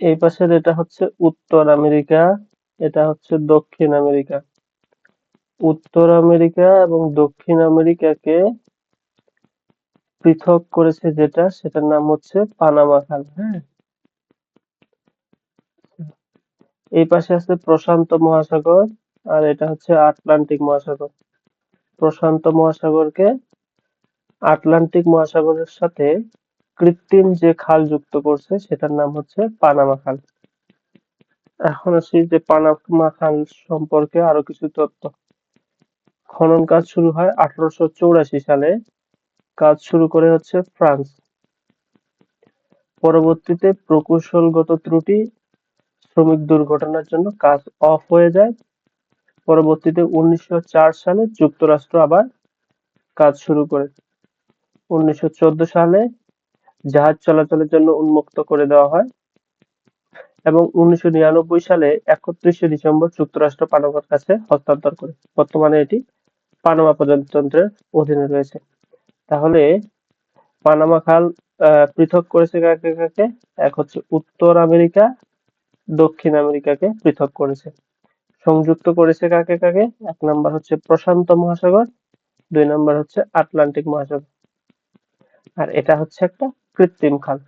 এই পাশের এটা হচ্ছে উত্তর আমেরিকা, এটা হচ্ছে দক্ষিণ আমেরিকা। উত্তর আমেরিকা এবং দক্ষিণ আমেরিকাকে পৃথক করেছে যেটা, সেটার নাম হচ্ছে পানামা খাল হ্যাঁ? এই পাশে আছে প্রশান্ত মহাসাগর আর এটা হচ্ছে আটলান্টিক মহাসাগর। প্রশান্ত মহাসাগরকে আটলান্টিক মহাসাগরের সাথে কৃত্রিম যে খাল যুক্ত করছে, সেটার নাম হচ্ছে পানামা খাল। এখন আসি যে পানামা খাল সম্পর্কে আরও কিছু তথ্য। খনন কাজ শুরু হয় আঠারোশো সালে। কাজ শুরু করে হচ্ছে ফ্রান্স। পরবর্তীতে প্রকৌশলগত ত্রুটি, শ্রমিক দুর্ঘটনার জন্য কাজ অফ হয়ে যায়। পরবর্তীতে উনিশশো চার সালে যুক্তরাষ্ট্র আবার কাজ শুরু করে। উনিশশো চোদ্দ সালে জাহাজ চলাচলের জন্য উন্মুক্ত করে দেওয়া হয় এবং উনিশশো নিরানব্বই সালে একত্রিশে ডিসেম্বর যুক্তরাষ্ট্র পানামার কাছে হস্তান্তর করে। বর্তমানে এটি পানামা প্রজাতন্ত্রের অধীনে রয়েছে। তাহলে পানামা খাল পৃথক করেছে কাকে কাকে? এক হচ্ছে উত্তর আমেরিকা, দক্ষিণ আমেরিকাকে পৃথক করেছে। সংযুক্ত করেছে কাকে কাকে? এক নাম্বার হচ্ছে প্রশান্ত মহাসাগর, দুই নাম্বার হচ্ছে আটলান্টিক মহাসাগর। আর এটা হচ্ছে একটা কৃত্রিম খাল